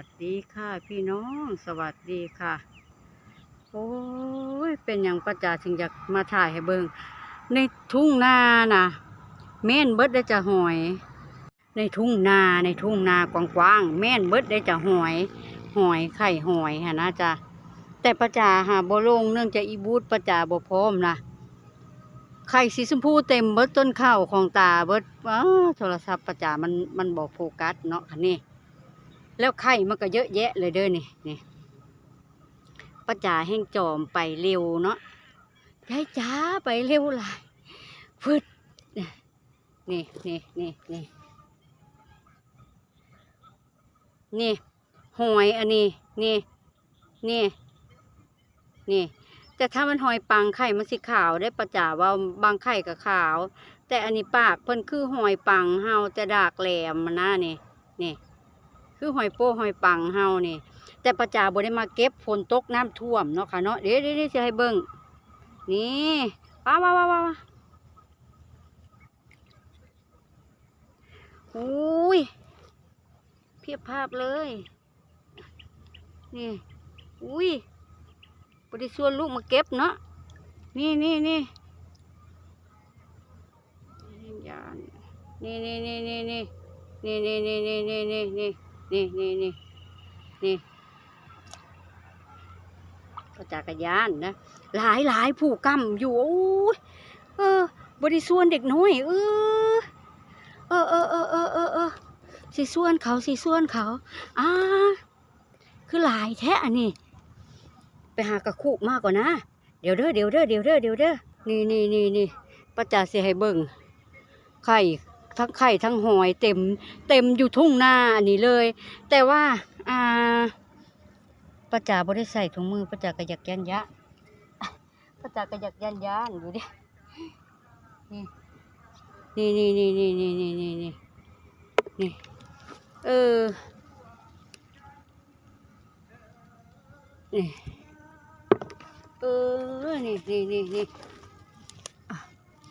วัสดีค่ะพี่น้องสวัสดีค่ะ โอ้ยเป็นอย่างประจาจึงอยากมาถ่ายให้เบิงในทุ่งนาน่ะแม่นเบิดได้จะหอย ในทุ่งนาในทุ่งนากว้างๆแม่นเบิดได้จะหอย หอยไข่หอยฮะนะจ๊ะแต่ประจาหาบ่ลงเนื่องจากอีบูดประจาบ่พร้อมนะไข่สีชมพูเต็มเบิดต้นข้าวของตาเบิดอ้าโทรศัพท์ประจามันมันบ่โฟกัสเนาะค่ะนี่ แล้วไข่มันก็เยอะแยะเลยเด้อนี่นี่ป้าจ๋าแห้งจอมไปเร็วเนาะยายจ๋าไปเร็วหลายฟึดนี่นี่นี่นี่นี่หอยอันนี้นี่นี่นี่แต่ถ้ามันหอยปังไข่มันสิขาวได้ประจ๋าว่าบางไข่ก็ขาว แต่อันนี้ปากเพิ่นคือหอยปังเฮาแต่ดากแหลมมันนะนี่นี่ คือหอยโป้หอยปังเฮานี่ แต่ประจาบ่ได้มาเก็บฝนตกน้ำท่วมเนาะค่ะเนาะเดี๋ยวเดี๋ยวเดี๋ยวจะให้เบิ่งนี่ว้าวว้าวว้าวว้าวอุ้ยเพียบภาพเลย นี่อุ้ยบ่ได้ชวนลูกมาเก็บเนาะนี่นี่นี่ยานนี่นี่นี่นี่นี่นี่นี่นี่นี่นี่นี่ นี่นี่นี่นี่ก็จักรยานนะ หลายหลายผู้กำอยู่โอ้ยเออ บริส่วนเด็กน้อยเออเออเออเออเออเออเออสิส่วนเขาสิส่วนเขาอ่าคือหลายแท้อันนี้ไปหากระคุกมากกว่านะเดี๋ยวเด้อเดี๋ยวเด้อเดี๋ยวเด้อเดี๋ยวเด้อนี่นี่นี่นี่ป้าจ๋าสิให้เบิ่งไข่ ทั้งไข่ทั้งหอยเต็ม เต็มอยู่ทุ่งนาอันนี้เลย แต่ว่าอ่าป้าจ๋าบ่ได้ใส่ถุงมือป้าจ๋าก็อยากยันยะป้าจ๋าก็อยากยันยานอยู่ดินี่นี่นี่นี่นี่นี่นี่นี่นี่เออนี่เออนี่นี่นี่นี่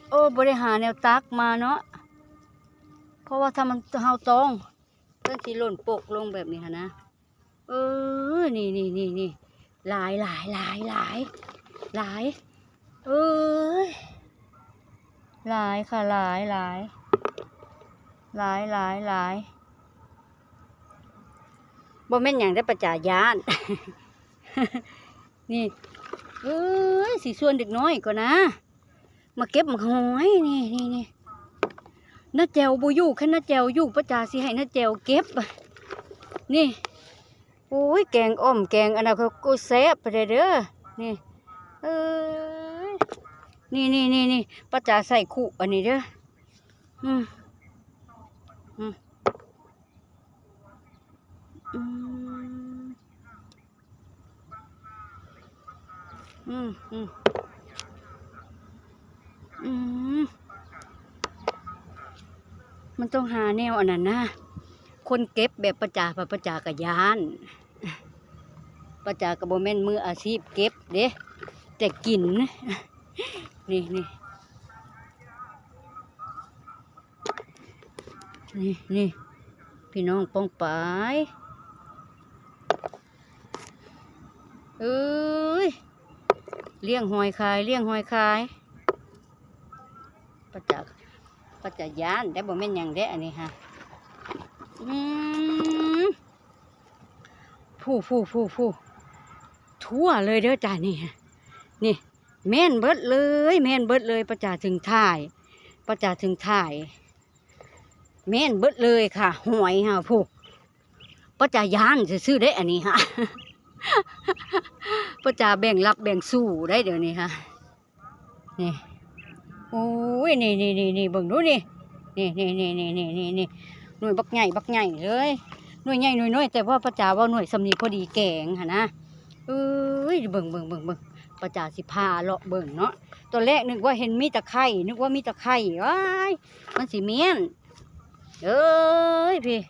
โอ้บริหารแนวตักมาเนาะ เพราะว่าถ้ามันเฮาตองเพื่อนสิหล่นปกลงแบบนี้ค่ะนะ เออ นี่นี่นี่นี่หลายหลายหลายหลายหลาย เอ้ยหลายค่ะหลายหลายหลายหลายหลายบ่แม่นอย่างได้ประจายาน นี่ เอ้ยสีส่วนเด็กน้อยก่อนนะ มาเก็บมากหอยนี่นี่นี่ น้าแจวบูยู่แค่น้าแจวยู่ประจาสิให้น้าแจวเก็บ นี่ โอ้ย แกงอ้อมแกงอันนั้นเขาก็แซ่บไปเลยเด้อ นี่ เอ้ยนี่นี่นี่นี่ประจาใส่ขู่อันนี้เด้อ อืมอืมอืมอืมอืมอืม มันต้องหาแนวอันนั้นนะคนเก็บแบบประจาแบบประจากระยานประจากระโบแม่นมืออาชีพเก็บเด้แต่กินนี่นี่นี่นี่พี่น้องป้องปายเอ้ยเลี้ยงหอยคายเลี้ยงหอยคายประจา กปัจจยานได้บ่แม่นยังได้อันนี้ฮะอืมผู้ผู้ผู้ผู้ทั่วเลยเด้อจ้านี่ฮะนี่ แม่นเบิดเลย แม่นเบิดเลยประจาถึงถ่าย ประจาถึงถ่าย แม่นเบิดเลยค่ะหวยฮะผู้ประจายานซื้อได้อันนี้ฮะประจาแบ่งรับแบ่งสู้ได้เดี๋ยวนี้ฮะนี่ อ้ยนี่นี่นี่นี่เบิ่งดูนี่นี่นี่นี่นี่นี่นี่นี่หน่วยบักใหญ่บักใหญ่เลยหน่วยใหญ่หน่วยน้อยแต่ว่าประจาว่าหน่วยสำนีพอดีแกงหะนะเอ้ยเบิ่งเบิ่งเบิ่งเบิ่งประจาสิพาเลาะเบิ่งเนาะตอนแรกนึกว่าเห็นมีตะไคร่นึกว่ามีตะไคร่ว้ายมันสิเมียนเอ้ยพี่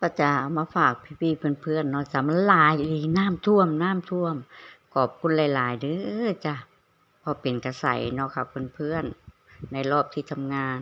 ประจามาฝากพี่ๆเพื่อนๆเนาะสำลายอีน้ำท่วมน้ำท่วม ขอบคุณหลาย ๆ เด้อจ้ะ พอเป็นกระใสเนาะค่ะเพื่อนๆในรอบที่ทำงาน